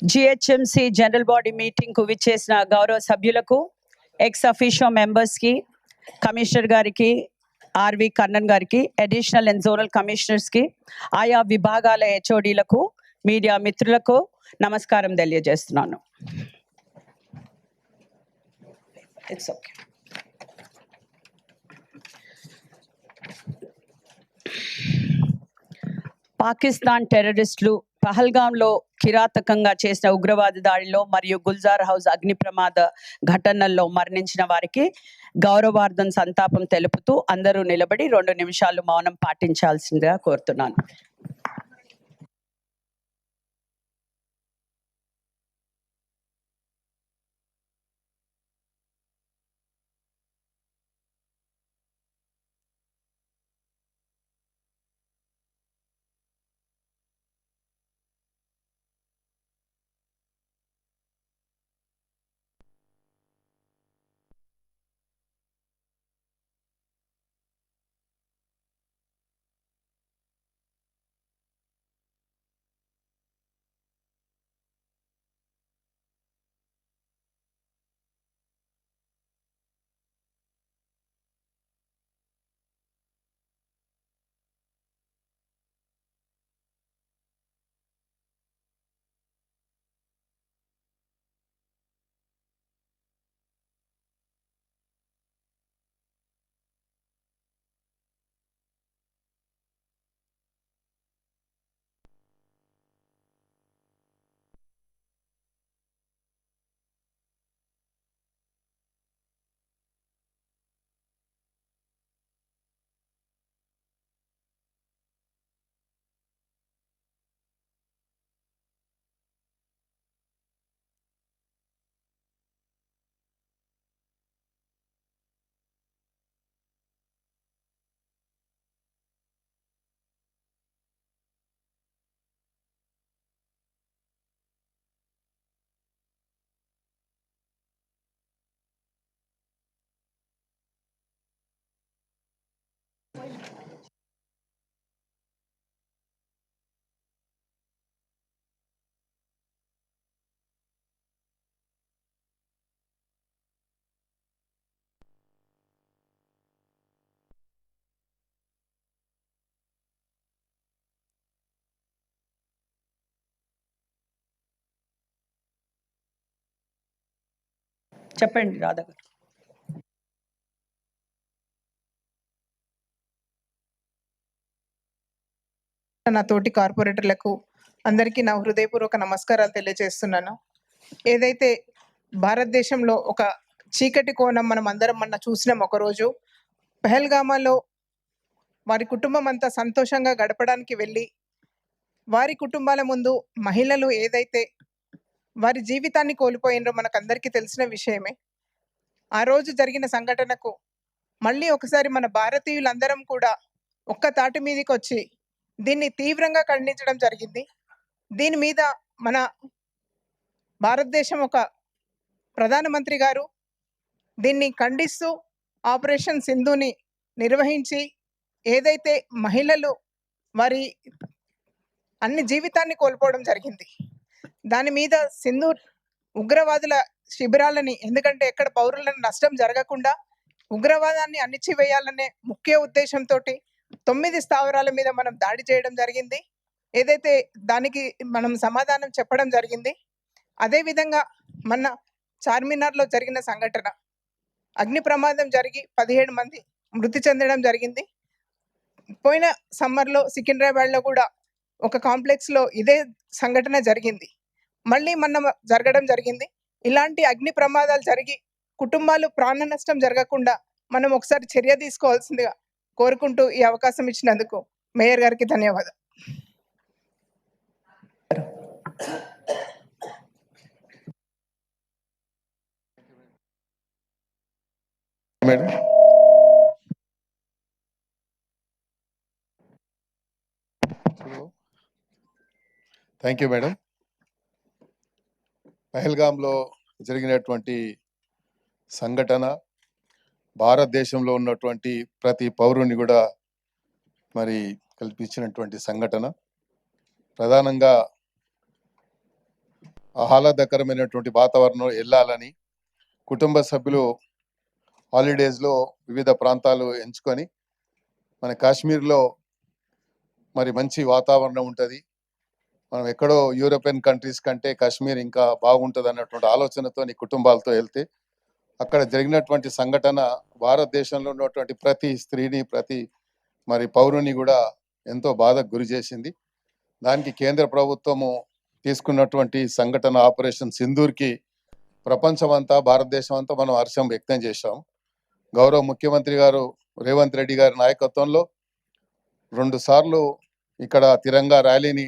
GHMC general body మీటింగ్కు విచ్చేసిన గౌరవ సభ్యులకు ఎక్స్ అఫీషియో మెంబర్స్కి కమిషనర్ గారికి ఆర్వి కన్నన్ గారికి అడిషనల్ అండ్ జోనల్ కమిషనర్స్కి ఆయా విభాగాల హెచ్ఓడీలకు మీడియా మిత్రులకు నమస్కారం తెలియజేస్తున్నాను. ఇట్స్ ఓకే పాకిస్తాన్ టెర్రరిస్టులు పహల్గాంలో కిరాతకంగా చేసిన ఉగ్రవాద దాడిలో మరియు గుల్జార్ హౌస్ అగ్ని ప్రమాద ఘటనల్లో మరణించిన వారికి గౌరవార్థం సంతాపం తెలుపుతూ అందరూ నిలబడి రెండు నిమిషాలు మౌనం పాటించాల్సిందిగా కోరుతున్నాను. చెప్పండి రాధా గారు. నా తోటి కార్పొరేటర్లకు అందరికీ నా హృదయపూర్వక నమస్కారాలు తెలియజేస్తున్నాను. ఏదైతే భారతదేశంలో ఒక చీకటి కోణం మనం అందరం మొన్న చూసినాం ఒకరోజు పెహల్గామాలో వారి కుటుంబం అంతా సంతోషంగా గడపడానికి వెళ్ళి వారి కుటుంబాల ముందు మహిళలు ఏదైతే వారి జీవితాన్ని కోల్పోయినరో మనకందరికీ తెలిసిన విషయమే. ఆ రోజు జరిగిన సంఘటనకు మళ్ళీ ఒకసారి మన భారతీయులందరం కూడా ఒక్క తాటి మీదకి వచ్చి దీన్ని తీవ్రంగా ఖండించడం జరిగింది. దీని మీద మన భారతదేశం ఒక ప్రధానమంత్రి గారు దీన్ని ఖండిస్తూ ఆపరేషన్ సింధుని నిర్వహించి ఏదైతే మహిళలు వారి అన్ని జీవితాన్ని కోల్పోవడం జరిగింది. దాని మీద సింధు ఉగ్రవాదుల శిబిరాలని ఎందుకంటే ఎక్కడ పౌరులను నష్టం జరగకుండా ఉగ్రవాదాన్ని అణిచివేయాలనే ముఖ్య ఉద్దేశంతో తొమ్మిది స్థావరాల మీద మనం దాడి చేయడం జరిగింది. ఏదైతే దానికి మనం సమాధానం చెప్పడం జరిగింది అదేవిధంగా మన చార్మినార్లో జరిగిన సంఘటన. అగ్ని ప్రమాదం జరిగి పదిహేడు మంది మృతి చెందడం జరిగింది. పోయిన సమ్మర్లో సికింద్రాబాద్లో కూడా ఒక కాంప్లెక్స్లో ఇదే సంఘటన జరిగింది. మళ్ళీ మొన్న జరగడం జరిగింది. ఇలాంటి అగ్ని ప్రమాదాలు జరిగి కుటుంబాలు ప్రాణ నష్టం జరగకుండా మనం ఒకసారి చర్య తీసుకోవాల్సిందిగా కోరుకుంటూ ఈ అవకాశం ఇచ్చినందుకు మేయర్ గారికి ధన్యవాదాలు. మేడం. Thank you madam. పహల్గాంలో జరిగినటువంటి సంఘటన భారతదేశంలో ఉన్నటువంటి ప్రతి పౌరుని కూడా మరి కల్పించినటువంటి సంఘటన. ప్రధానంగా ఆహ్లాదకరమైనటువంటి వాతావరణం వెళ్ళాలని కుటుంబ సభ్యులు హాలిడేస్లో వివిధ ప్రాంతాలు ఎంచుకొని మన కాశ్మీర్లో మరి మంచి వాతావరణం ఉంటుంది. మనం ఎక్కడో యూరోపియన్ కంట్రీస్ కంటే కాశ్మీర్ ఇంకా బాగుంటుంది అన్నటువంటి ఆలోచనతో నీ కుటుంబాలతో వెళ్తే అక్కడ జరిగినటువంటి సంఘటన భారతదేశంలో ఉన్నటువంటి ప్రతి స్త్రీని ప్రతి మరి పౌరుని కూడా ఎంతో బాధకు గురి చేసింది. దానికి కేంద్ర ప్రభుత్వము తీసుకున్నటువంటి సంఘటన ఆపరేషన్ సింధూర్కి ప్రపంచం అంతా భారతదేశం అంతా మనం హర్షం వ్యక్తం చేశాం. గౌరవ ముఖ్యమంత్రి గారు రేవంత్ రెడ్డి గారి నాయకత్వంలో రెండు సార్లు ఇక్కడ తిరంగా ర్యాలీని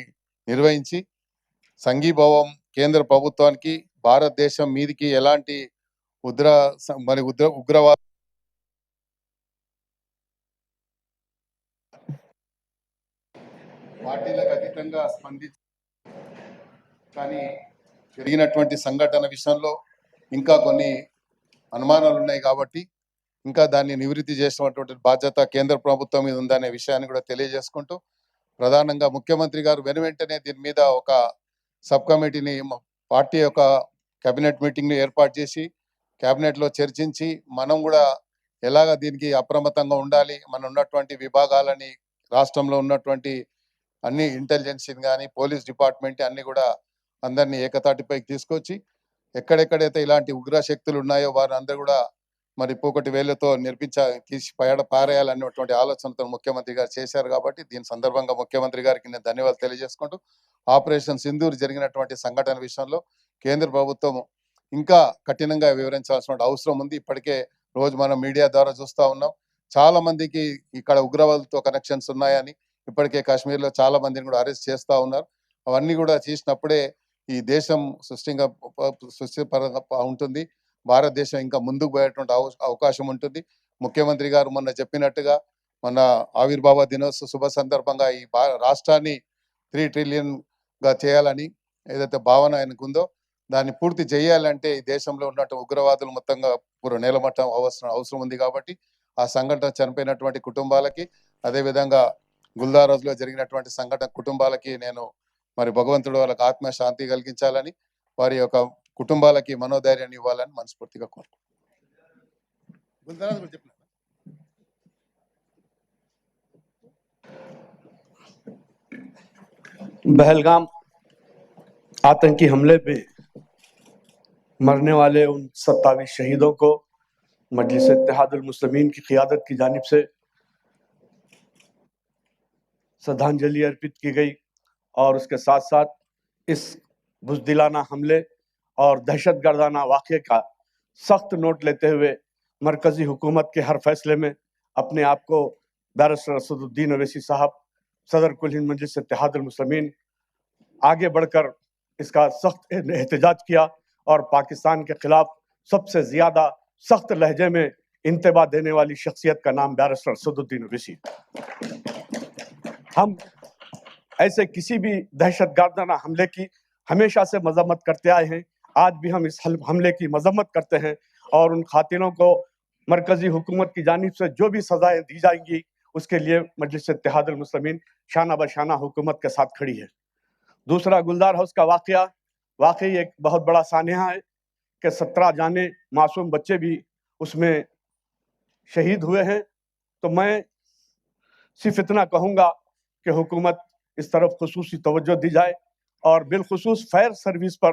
నిర్వహించి సంఘీభావం కేంద్ర ప్రభుత్వానికి భారతదేశం మీదికి ఎలాంటి ఉగ్ర మరి ఉగ్ర ఉగ్రవాద పార్టీలకు అతీతంగా స్పందించి కానీ జరిగినటువంటి సంఘటన విషయంలో ఇంకా కొన్ని అనుమానాలు ఉన్నాయి కాబట్టి ఇంకా దాన్ని నివృత్తి చేసినటువంటి బాధ్యత కేంద్ర ప్రభుత్వం మీద ఉందనే విషయాన్ని కూడా తెలియజేసుకుంటూ ప్రధానంగా ముఖ్యమంత్రి గారు వెను వెంటనే దీని మీద ఒక సబ్ కమిటీని పార్టీ యొక్క కేబినెట్ మీటింగ్ని ఏర్పాటు చేసి కేబినెట్లో చర్చించి మనం కూడా ఎలాగ దీనికి అప్రమత్తంగా ఉండాలి. మన ఉన్నటువంటి విభాగాలని రాష్ట్రంలో ఉన్నటువంటి అన్ని ఇంటెలిజెన్సీని కానీ పోలీస్ డిపార్ట్మెంట్ అన్ని కూడా అందరినీ ఏకతాటిపైకి తీసుకొచ్చి ఎక్కడెక్కడైతే ఇలాంటి ఉగ్ర శక్తులు ఉన్నాయో వారిని కూడా మరి పూకటి వేళ్ళతో నిర్మించ తీసి పయడ పారేయాలనేటువంటి ఆలోచనతో ముఖ్యమంత్రి గారు చేశారు కాబట్టి దీని సందర్భంగా ముఖ్యమంత్రి గారికి నేను ధన్యవాదాలు తెలియజేసుకుంటూ ఆపరేషన్ సింధూర్ జరిగినటువంటి సంఘటన విషయంలో కేంద్ర ప్రభుత్వం ఇంకా కఠినంగా వివరించాల్సిన అవసరం ఉంది. ఇప్పటికే రోజు మనం మీడియా ద్వారా చూస్తా ఉన్నాం. చాలా మందికి ఇక్కడ ఉగ్రవాదులతో కనెక్షన్స్ ఉన్నాయని ఇప్పటికే కాశ్మీర్లో చాలా మందిని కూడా అరెస్ట్ చేస్తా ఉన్నారు. అవన్నీ కూడా చేసినప్పుడే ఈ దేశం సృష్టిగా సృష్టిపరంగా ఉంటుంది. భారతదేశం ఇంకా ముందుకు పోయేటువంటి అవకాశం ఉంటుంది. ముఖ్యమంత్రి గారు మొన్న చెప్పినట్టుగా మన ఆవిర్భావ దినోత్సవ శుభ సందర్భంగా ఈ భా- రాష్ట్రాన్ని త్రీ ట్రిలియన్గా చేయాలని ఏదైతే భావన ఆయనకు ఉందో దాన్ని పూర్తి చేయాలంటే ఈ దేశంలో ఉన్నట్టు ఉగ్రవాదులు మొత్తంగా పూర్వ నేలమట్టం అవసరం అవసరం ఉంది కాబట్టి ఆ సంఘటన చనిపోయినటువంటి కుటుంబాలకి అదే విధంగా గుల్దారోజ్ జరిగినటువంటి సంఘటన కుటుంబాలకి నేను మరి భగవంతుడు వాళ్ళకి ఆత్మ శాంతి కలిగించాలని వారి యొక్క కుటుంబాలకి మనోధైర్యాన్ని ఇవ్వాలని మనస్ఫూర్తిగా కోరుకుంటున్నాను. చెప్పిన بہلگام آتنکی مرنے والے ان ستاویس شہیدوں کو مجلس اتحاد المسلمین کی قیادت کی جانب سے سدھانجلی ارپت کی گئی اور اس کے ساتھ ساتھ اس بزدلانہ حملے اور دہشت گردانہ واقعے کا سخت نوٹ لیتے ہوئے مرکزی حکومت کے ہر فیصلے میں اپنے آپ کو بیرسٹر اسد الدین اویسی صاحب، صدر کل ہند مجلس اتحاد المسلمین، آگے بڑھ کر اس کا سخت احتجاج کیا اور پاکستان کے خلاف سب سے زیادہ سخت لہجے میں انتباہ دینے والی شخصیت کا نام بیرسٹر اسد الدین اویسی۔ ہم ایسے کسی بھی دہشت گردانہ حملے کی ہمیشہ سے مذمت کرتے آئے ہیں آج بھی ہم اس حملے کی مذمت کرتے ہیں اور ان خاتینوں کو مرکزی حکومت کی جانب سے جو بھی سزائیں دی جائیں گی، اس کے لیے مجلس اتحاد المسلمین شانہ بشانہ حکومت کے ساتھ کھڑی ہے۔ دوسرا گلدار ہاؤس کا واقعہ، واقعی ایک بہت بڑا سانحہ ہے کہ سترہ جانے معصوم بچے بھی اس میں شہید ہوئے ہیں۔ تو میں صرف اتنا کہوں گا کہ حکومت اس طرف خصوصی توجہ دی جائے اور بالخصوص فائر سروس پر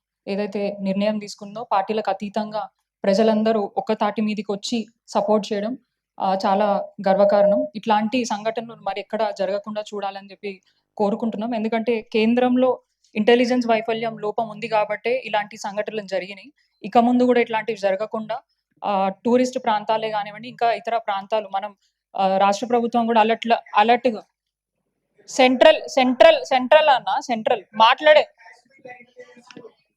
ఏదైతే నిర్ణయం తీసుకుందో పార్టీలకు అతీతంగా ప్రజలందరూ ఒక్క తాటి మీదకి వచ్చి సపోర్ట్ చేయడం చాలా గర్వకారణం. ఇట్లాంటి సంఘటనలు మరి ఎక్కడ జరగకుండా చూడాలని చెప్పి కోరుకుంటున్నాం. ఎందుకంటే కేంద్రంలో ఇంటెలిజెన్స్ వైఫల్యం లోపం ఉంది కాబట్టే ఇలాంటి సంఘటనలు జరిగినాయి. ఇక ముందు కూడా ఇట్లాంటివి జరగకుండా టూరిస్ట్ ప్రాంతాలే కానివ్వండి ఇంకా ఇతర ప్రాంతాలు మనం ఆ, రాష్ట్ర ప్రభుత్వం కూడా alert alert central central central అన్న సెంట్రల్ మాట్లాడే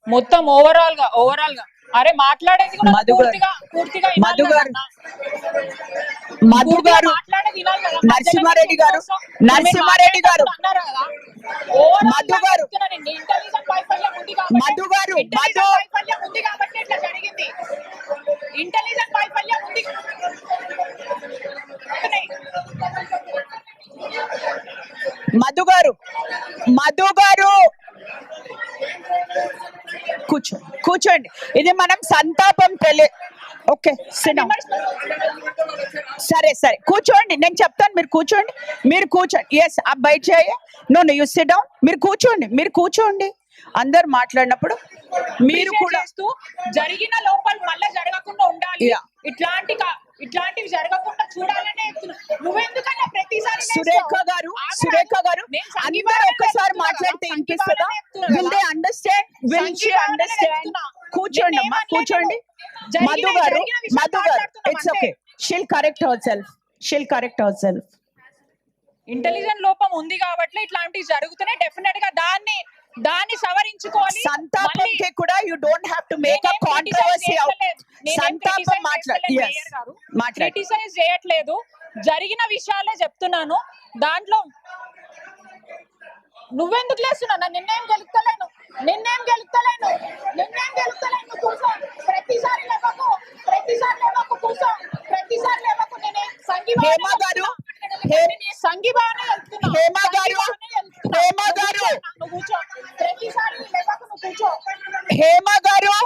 మొత్తం ఓవరాల్గా ఓవరాల్గా అరే మాట్లాడేది కూడా. పూర్తిగా మధు గారు. మధు గారు. నరసింహారెడ్డి గారు, నరసింహారెడ్డి గారు. అన్నారు కదా. Overall మధు గా గారు. చెప్తున్నానండి, intelligent వైఫల్యం ఉంది కాబట్టి- మధు గారు, intelligent మధు. వైఫల్యం ఉంది కాబట్టి ఇట్లా జరిగింది ఇంటెలిజెంట్ వైఫల్యం ఉంది మధు గారు మధు గారు కూర్చోండి. ఇది మనం సంతాపం తెలియ ఓకే సరే సరే. కూర్చోండి. నేను చెప్తాను మీరు కూర్చోండి. మీరు కూర్చోండి ఎస్ ఆ బయట చేయ నో యూ సిట్ డౌన్ మీరు కూర్చోండి. మీరు కూర్చోండి. అందరు మాట్లాడినప్పుడు మీరు కూడా జరిగిన లోపల మళ్ళీ జరగకుండా ఉండాలి. ఇట్లాంటి ఇట్లాంటివి జరగకుండా చూడాలనే. నువ్వెందుకన్నా ప్రతిసారి సురేఖ? గారు? సురేఖ గారు అందరూ ఒక్కసారి మాట్లాడితే వినిపిస్తుందా? Will she understand. కూర్చోండి అమ్మా. కూర్చోండి. Madhu garu Madhu garu it's. Okay shall correct our self shall correct our self intelligent లోపం ఉంది కాబట్టి ఇట్లాంటివి జరుగుతున్నాయి డెఫినెట్గా దాన్ని దాన్ని సవరించుకోవాలి సంతాపం మళ్ళీ కి కూడా you don't have to make a controversy సంతాపం. మాట్లాడు. క్రిటిసైజ్ చేయట్లేదు. జరిగిన విషయాలే చెప్తున్నాను. దాంట్లో నువ్వెందుకు లేస్తున్నా నన్ను నిన్నేం గెలుస్తలేను? నిన్నేం గెలుస్తలేను? నిన్నేం గెలుస్తలేను? కూర్చో. ప్రతిసారి లేవకు. ప్రతిసారి లేవకు కూర్చో. ప్రతిసారి లేవకు. నేనే సంగీభావనే హేమ గారు, వెళ్తున్నా హేమ గారు, హేమ గారు. నువ్వు కూర్చో. ప్రతిసారి లేవకు నువ్వు కూర్చో. హేమ గారు.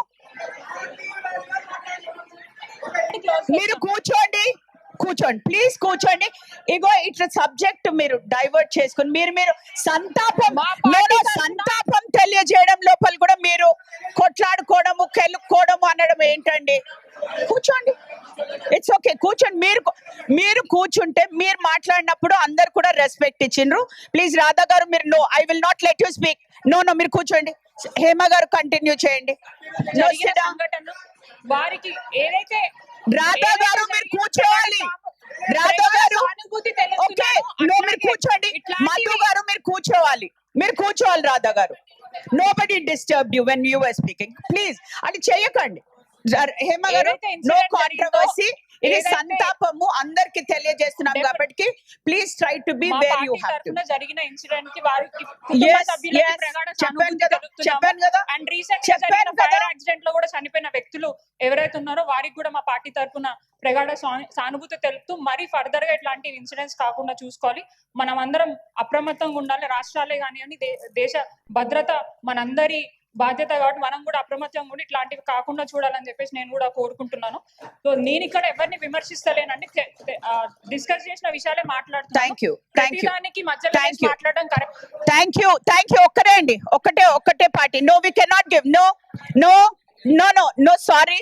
మీరు కూర్చోండి. కూర్చోండి. ప్లీజ్ కూర్చోండి. ఇగో ఇట్లా సబ్జెక్ట్ మీరు డైవర్ట్ చేసుకుని మీరు మీరు సంతాపం సంతాపం తెలియజేయడం లోపల కూడా మీరు కొట్లాడుకోవడము కెలుక్కోవడము అనడం ఏంటండి? కూర్చోండి. ఇట్స్ ఓకే కూర్చోండి. మీరు మీరు కూర్చుంటే మీరు మాట్లాడినప్పుడు అందరు కూడా రెస్పెక్ట్ ఇచ్చిండ్రు. ప్లీజ్ రాధా గారు మీరు no I will not let you speak no no మీరు కూర్చోండి. హేమ గారు కంటిన్యూ చేయండి. వారికి ఏదైతే రాధా గారు మీరు కూర్చోవాలి. రాధా గారు ఓకే తెలుస్తున్నాను. నో మీరు కూర్చోండి. మధు గారు మీరు కూర్చోవాలి. మీరు కూర్చోవాలి Radha garu. Nobody disturb you when you are speaking please అది చేయకండి. హేమ గారు నో కాంట్రవర్సీ ఇది సంతాపము అందరికి తెలియజేస్తున్నాం. కాబట్టి please try to be aware you have to జరిగిన ఇన్సిడెంట్కి వారికి చెప్పాను కదా. చెప్పాను కదా. అండ్ రీసెంట్ జరిగిన ఫైర్. యాక్సిడెంట్లో కూడా చనిపోయిన వ్యక్తులు ఎవరైతే ఉన్నారో వారికి కూడా మా పార్టీ తరఫున ప్రగాఢ సాను- సానుభూతి తెలుపుతూ మరి ఫర్దర్గా ఇట్లాంటి ఇన్సిడెంట్స్ కాకుండా చూసుకోవాలి మనం అందరం అప్రమత్తంగా ఉండాలి రాష్ట్రాలే కానివ్వండి దేశ భద్రత మనందరి బాధ్యత కాబట్టి మనం కూడా అప్రమత్తంగా ఉండి ఇట్లాంటివి కాకుండా చూడాలని చెప్పేసి నేను కూడా కోరుకుంటున్నాను. సో నేను ఇక్కడ ఎవరిని విమర్శిస్తలేనండి డిస్కస్ చేసిన విషయాలే మాట్లాడుతున్నాను. థ్యాంక్ యూ థ్యాంక్ యూ ప్రతిదానికి మధ్యలో. మాట్లాడడం correct. Thank you thank you ఒక్కటే అండి. ఒక్కటే ఒక్కటే party. No we cannot give no no no no no sorry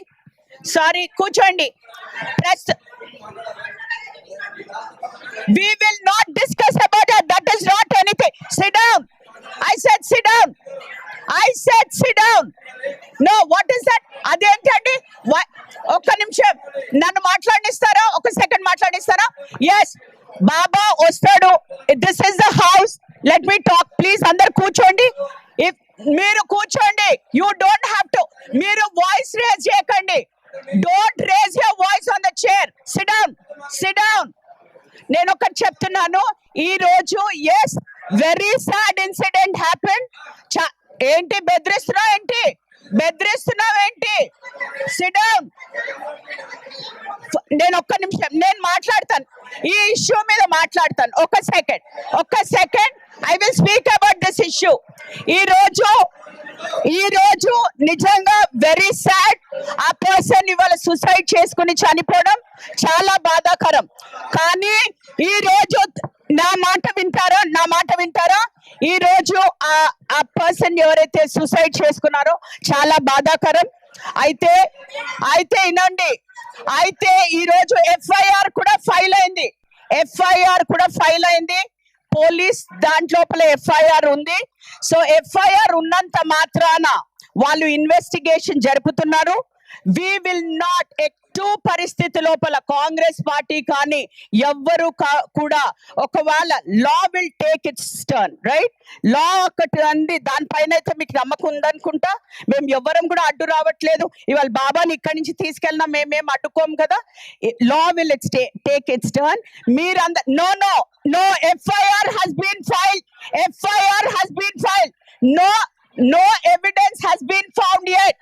sorry కూర్చోండి. Press we will not discuss about it that is not anything. Sit down. I said sit down. I said sit down no what is that అదేంటండి? ఒక్క నిమిషం. నన్ను మాట్లాడిస్తారా ఒక second మాట్లాడిస్తారా yes Baba వస్తాడు. This is the house let me talk please అందరు కూర్చోండి. If మీరు కూర్చోండి. యూ డోంట్ హ్యావ్ టు మీరు వాయిస్ రేజ్ చేయకండి. Don't raise your voice on the chair sit down down నేను ఒకటి చెప్తున్నాను. ఈ రోజు is very sad incident happen ఏంటి బెదిరిస్తున్నావు ఏంటి? బెదిరిస్తున్నావు ఏంటి? సిడౌన్ నేను ఒక్క నిమిషం నేను మాట్లాడతాను. ఈ ఇష్యూ మీద మాట్లాడతాను. ఒక సెకండ్ ఒక్క second I will speak about this issue ఈ రోజు ఈ రోజు నిజంగా వెరీ సాడ్ ఆ పర్సన్ ఇవాళ సూసైడ్ చేసుకుని చనిపోవడం చాలా బాధాకరం. కానీ ఈ రోజు నా మాట వింటారా? నా మాట వింటారా? ఈ రోజు ఆ ఆ పర్సన్ ఎవరైతే సూసైడ్ చేసుకున్నారో చాలా బాధాకరం. అయితే అయితే వినండి అయితే ఈ రోజు ఎఫ్ఐఆర్ కూడా ఫైల్ అయింది. ఎఫ్ఐఆర్ కూడా ఫైల్ అయింది. పోలీస్ దాంట్లోపల ఎఫ్ఐఆర్ ఉంది. సో ఎఫ్ఐఆర్ ఉన్నంత మాత్రాన వాళ్ళు ఇన్వెస్టిగేషన్ జరుపుతున్నారు. వి విల్ నాట్ ఎటు పరిస్థితి లోపల కాంగ్రెస్ పార్టీ కానీ ఎవ్వరు కా- కూడా ఒకవేళ law will take its turn right? Law ఒకటి అంది దానిపైన అయితే మీకు నమ్మకం ఉందనుకుంటా? మేము ఎవ్వరం కూడా అడ్డు రావట్లేదు. ఇవాళ బాబాని ఇక్కడి నుంచి తీసుకెళ్ళినా మేమేం అడ్డుకోం కదా? Law will its take its turn. మీరంద no no no FIR has been file FIR has been file no no evidence has been found yet.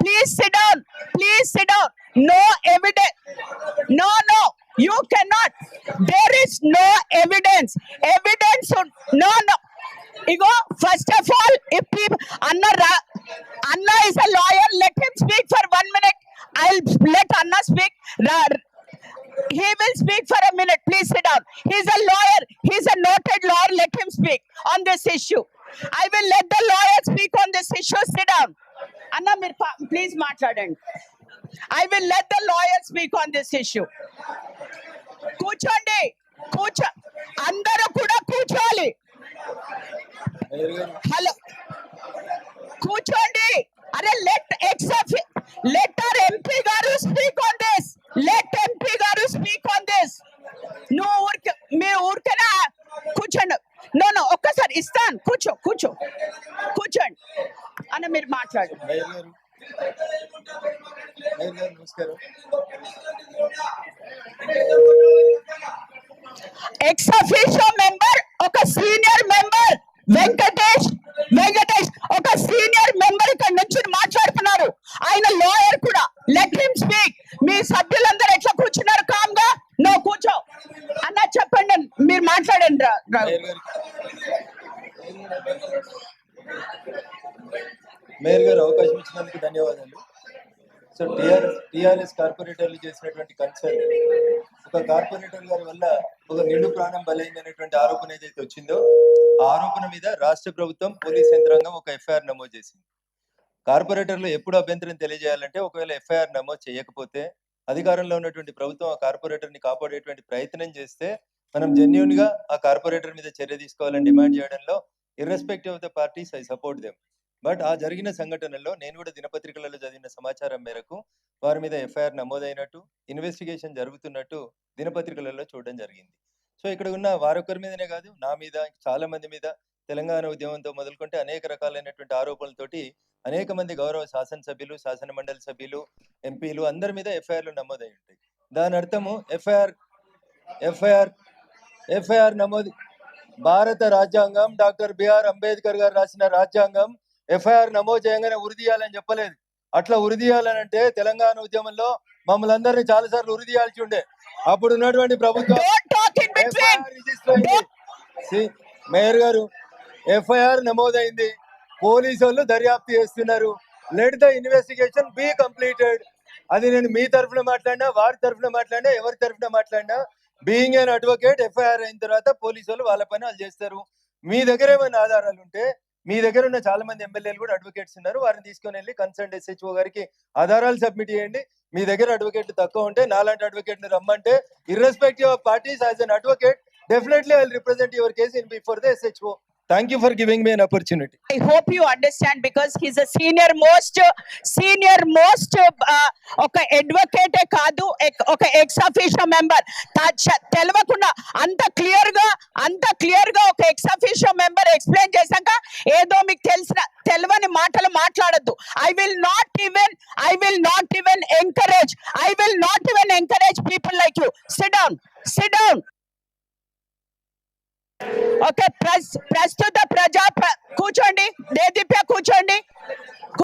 Please sit down. Please sit down. No evidence tissue. TRS కార్పొరేటర్లు చేసినటువంటి concern ఒక corporator గారి వల్ల ఒక నిండు ప్రాణం బలైంది అనేటువంటి ఆరోపణ ఏదైతే వచ్చిందో ఆ ఆరోపణ మీద రాష్ట్ర ప్రభుత్వం పోలీస్ యంత్రాంగం ఒక ఎఫ్ఐఆర్ నమోదు చేసింది. కార్పొరేటర్లు ఎప్పుడు అభ్యంతరం తెలియజేయాలంటే ఒకవేళ ఎఫ్ఐఆర్ నమోదు చేయకపోతే అధికారంలో ఉన్నటువంటి ప్రభుత్వం ఆ కార్పొరేటర్ని కాపాడేటువంటి ప్రయత్నం చేస్తే మనం జెన్యున్గా ఆ కార్పొరేటర్ మీద చర్య తీసుకోవాలని డిమాండ్ చేయడంలో irrespective of the parties I support them but ఆ జరిగిన సంఘటనలో నేను కూడా దినపత్రికలలో చదివిన సమాచారం మేరకు వారి మీద ఎఫ్ఐఆర్ నమోదైనట్టు ఇన్వెస్టిగేషన్ జరుగుతున్నట్టు దినపత్రికలలో చూడడం జరిగింది. సో ఇక్కడ ఉన్న వారొకరి మీదనే కాదు నా మీద చాలా మంది మీద తెలంగాణ ఉద్యమంతో మొదలుకుంటే అనేక రకాలైనటువంటి ఆరోపణలతోటి అనేక మంది గౌరవ శాసనసభ్యులు శాసన మండలి సభ్యులు ఎంపీలు అందరి మీద ఎఫ్ఐఆర్లు నమోదై ఉంటాయి. దాని అర్థము ఎఫ్ఐఆర్ ఎఫ్ఐఆర్ ఎఫ్ఐఆర్ నమోదు భారత రాజ్యాంగం డాక్టర్ బిఆర్ అంబేద్కర్ గారు రాసిన రాజ్యాంగం ఎఫ్ఐఆర్ నమోదు చేయగానే ఉరిదీయాలని చెప్పలేదు. అట్లా ఉరిదీయాలని అంటే తెలంగాణ ఉద్యమంలో మమ్మల్ని అందరినీ చాలా సార్లు ఉరిదీయాల్సి ఉండే. అప్పుడు ఉన్నటువంటి ప్రభుత్వం మేయర్ గారు ఎఫ్ఐఆర్ నమోదైంది. పోలీసు వాళ్ళు దర్యాప్తు చేస్తున్నారు. Let the investigation be completed అది నేను మీ తరఫున మాట్లాడినా వారి తరఫున మాట్లాడినా ఎవరి తరఫున మాట్లాడినా బీయింగ్ అన్ అడ్వకేట్ ఎఫ్ఐఆర్ అయిన తర్వాత పోలీసు వాళ్ళు వాళ్ళ పని వాళ్ళు చేస్తారు. మీ దగ్గర ఏమైనా ఆధారాలు ఉంటే మీ దగ్గర ఉన్న చాలా మంది ఎమ్మెల్యేలు కూడా అడ్వకేట్స్ ఉన్నారు. వారిని తీసుకొని వెళ్ళి కన్సర్న్ ఎస్హెచ్ఓ గారికి ఆధారాలు సబ్మిట్ చేయండి. మీ దగ్గర అడ్వకేట్ తక్కువ ఉంటే నాలాంటి అడ్వకేట్ని రమ్మంటే irrespective of parties as an advocate definitely I represent your case in before the SHO thank you for giving me an opportunity I hope you understand because he's a senior most senior most ఒక అడ్వకేటే కాదు ఎక్- ఒక ex officio member తెలవకుండా అంత క్లియర్గా అంత క్లియర్గా ఒక ఎక్స్ అఫీషియో మెంబర్ ఎక్స్ప్లెయిన్ చేశాక ఏదో మీకు తెలిసిన తెలియని మాటలు మాట్లాడద్దు. I will not even I will not even encourage I will not even encourage people like you sit down sit down okay ప్రస్తుత ప్రజా కూర్చోండి దేదీప్య కూర్చోండి.